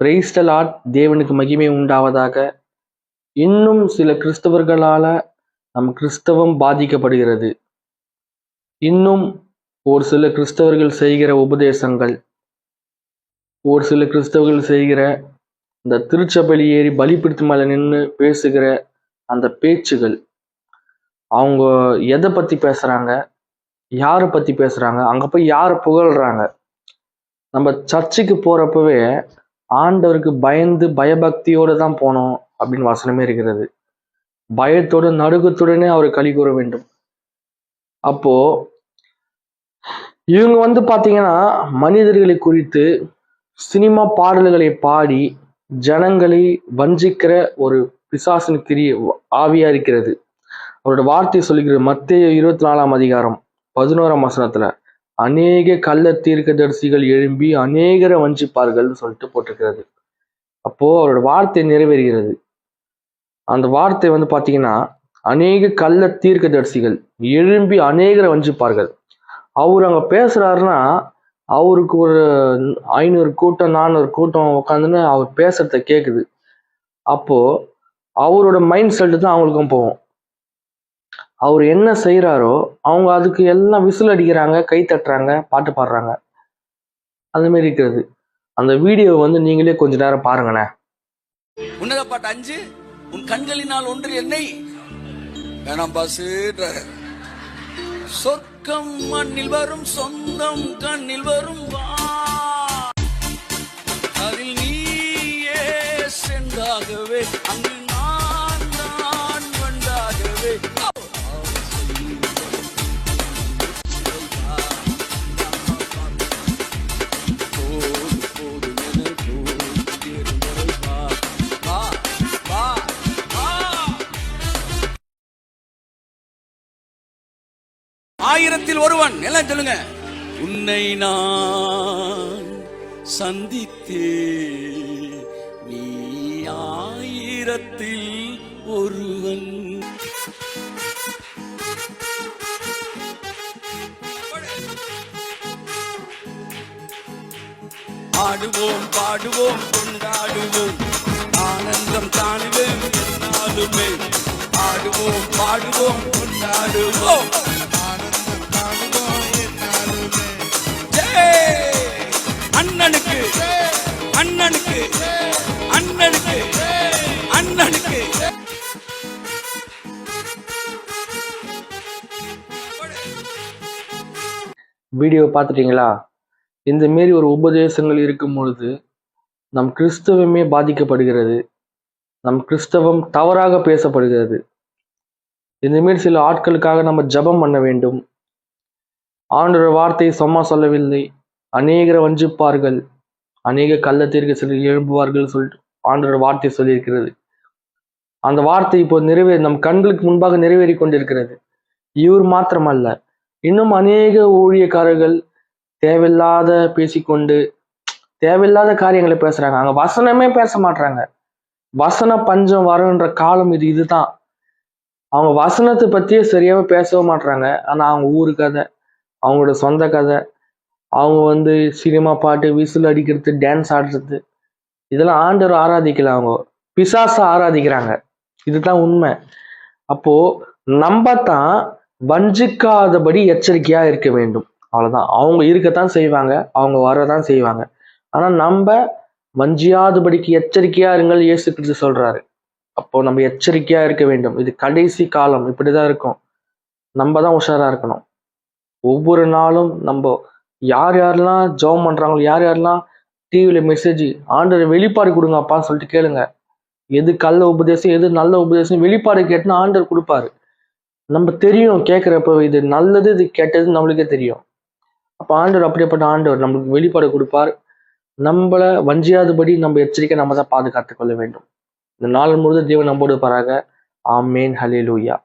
பிரைஸ்டலாட் தேவனுக்கு மகிமை உண்டாவதாக. இன்னும் சில கிறிஸ்தவர்களால் நம் கிறிஸ்தவம் பாதிக்கப்படுகிறது. இன்னும் ஒரு சில கிறிஸ்தவர்கள் செய்கிற உபதேசங்கள் ஒரு சில கிறிஸ்தவர்கள் செய்கிற இந்த திருச்சபலி ஏறி பலிப்பிடித்து மேலே நின்று பேசுகிற அந்த பேச்சுகள் அவங்க எதை பற்றி பேசுகிறாங்க யாரை பற்றி பேசுகிறாங்க அங்கே போய் யாரை புகழ்கிறாங்க நம்ம சர்ச்சுக்கு போகிறப்பவே ஆண்டவருக்கு பயந்து பயபக்தியோடு தான் போனோம் அப்படின்னு வசனமே இருக்கிறது. பயத்தோடு நடுக்கத்துடனே அவர் களி கூற வேண்டும். அப்போ இவங்க வந்து பார்த்தீங்கன்னா மனிதர்களை குறித்து சினிமா பாடல்களை பாடி ஜனங்களை வஞ்சிக்கிற ஒரு பிசாசின் கிரிய ஆவியா இருக்கிறது. அவரோட வார்த்தை சொல்லுகிறது மத்திய இருபத்தி நாலாம் அதிகாரம் பதினோராம் வசனத்துல. அநேக கள்ள தீர்க்கதரிசிகள் எழும்பி அநேகரை வஞ்சிப்பார்கள்னு சொல்லிட்டு போட்டிருக்கிறது. அப்போ அவரோட வார்த்தை நிறைவேறுகிறது. அந்த வார்த்தை வந்து பார்த்தீங்கன்னா அநேக கள்ள தீர்க்கதரிசிகள் எழும்பி அநேகரை வஞ்சிப்பார்கள். அவர் அங்கே பேசுறாருன்னா அவருக்கு ஒரு ஐநூறு கூட்டம் நானூறு கூட்டம் உட்காந்துன்னு அவர் பேசுறத கேட்குது அப்போ அவரோட மைண்ட் செட்டு தான் அவங்களுக்கும் போகும். அவர் என்ன செய்கிறாரோ அவங்க அதுக்கு எல்லாம் விசில் அடிக்கிறாங்க கை தட்டுறாங்க பாட்டு பாடுறாங்க. அந்த இருக்கிறது. அந்த வீடியோ வந்து நீங்களே கொஞ்ச நேரம் பாருங்களேன். உன்னத பாட்டு அஞ்சு உன் கண்களினால் ஒன்று என்னை. வேணாம் பாசுன்ற சொர்க்கம் மண்ணில் வரும் சொந்தம் கண்ணில் வரும் அதில் நீயே சென்றாகவே அந்த ஆயிரத்தில் ஒருவன். எல்லாம் சொல்லுங்க. உன்னை நான் சந்தித்தே நீ ஆயிரத்தில் ஒருவன். ஆடுவோம் பாடுவோம் கொண்டாடுவோம். ஆனந்தம் காணுவோம் ஆடுவோம் பாடுவோம் கொண்டாடுவோம். அண்ணனுக்கு அண்ணனுக்கு. அண்ணனுக்கு வீடியோ பார்த்துட்டீங்களா? இந்த மாரி ஒரு உபதேசங்கள் இருக்கும் பொழுது நம் கிறிஸ்தவமே பாதிக்கப்படுகிறது. நம் கிறிஸ்தவம் தவறாக பேசப்படுகிறது. இந்த மாரி சில ஆட்களுக்காக நம்ம ஜெபம் பண்ண வேண்டும். ஆண்டோட வார்த்தையை சும்மா சொல்லவில்லை. அநேகரை வஞ்சிப்பார்கள். அநேக கள்ளத்திற்கு சில எழும்புவார்கள் சொல்லிட்டு ஆண்டவர் வார்த்தை சொல்லியிருக்கிறது. அந்த வார்த்தை இப்போ நிறைவே நம் கண்களுக்கு முன்பாக நிறைவேறி கொண்டிருக்கிறது. இவர் மாத்திரமல்ல இன்னும் அநேக ஊழியக்காரர்கள் தேவையில்லாத பேசிக்கொண்டு தேவையில்லாத காரியங்களை பேசுறாங்க. அங்க வசனமே பேச மாட்டாங்க வசன பஞ்சம் வருன்ற காலம் இது இதுதான். அவங்க வசனத்தை பத்தியே சரியாவே பேசவே மாட்றாங்க. ஆனா அவங்க ஊரு கதை அவங்களோட சொந்த கதை அவங்க வந்து சினிமா பாட்டு விசில் அடிக்கிறது டான்ஸ் ஆடுறது. இதெல்லாம் ஆண்டவர் ஆராதிக்கல அவங்க. பிசாச ஆராதிக்கிறாங்க. இதுதான் உண்மை. அப்போ நம்ம தான் வஞ்சிக்காதபடி எச்சரிக்கையா இருக்க வேண்டும். அவ்வளவுதான். அவங்க இருக்கத்தான் செய்வாங்க. அவங்க வரதான் செய்வாங்க. ஆனா நம்ம வஞ்சியாதபடிக்கு எச்சரிக்கையா இருங்கள் இயேசு கிறிஸ்து சொல்றாரு. அப்போ நம்ம எச்சரிக்கையா இருக்க வேண்டும். இது கடைசி காலம். இப்படிதான் இருக்கும். நம்ம தான் உஷாரா இருக்கணும். ஒவ்வொரு நாளும் நம்ம யார் யாரெல்லாம் ஜெபம் பண்ணுறாங்களோ யார் யாரெல்லாம் டிவியில் மெசேஜ் ஆண்டவர் வெளிப்பாடு கொடுங்கப்பான்னு சொல்லிட்டு கேளுங்க. எது கள்ள உபதேசம் எது நல்ல உபதேசம் வெளிப்பாடு கேட்டுனா ஆண்டவர் கொடுப்பாரு. நம்ம தெரியும் கேட்குறப்ப இது நல்லது இது கெட்டது நம்மளுக்கே தெரியும். அப்போ ஆண்டவர் அப்படியேப்பட்ட ஆண்டவர் நம்மளுக்கு வெளிப்பாடு கொடுப்பார். நம்மள வஞ்சியாதபடி நம்ம எச்சரிக்கை நம்ம தான் பாதுகாத்துக்கொள்ள வேண்டும். இந்த நாள் முழுவதும் தேவன் நம்மோடு பாராக ஆமேன். ஹலே லூயா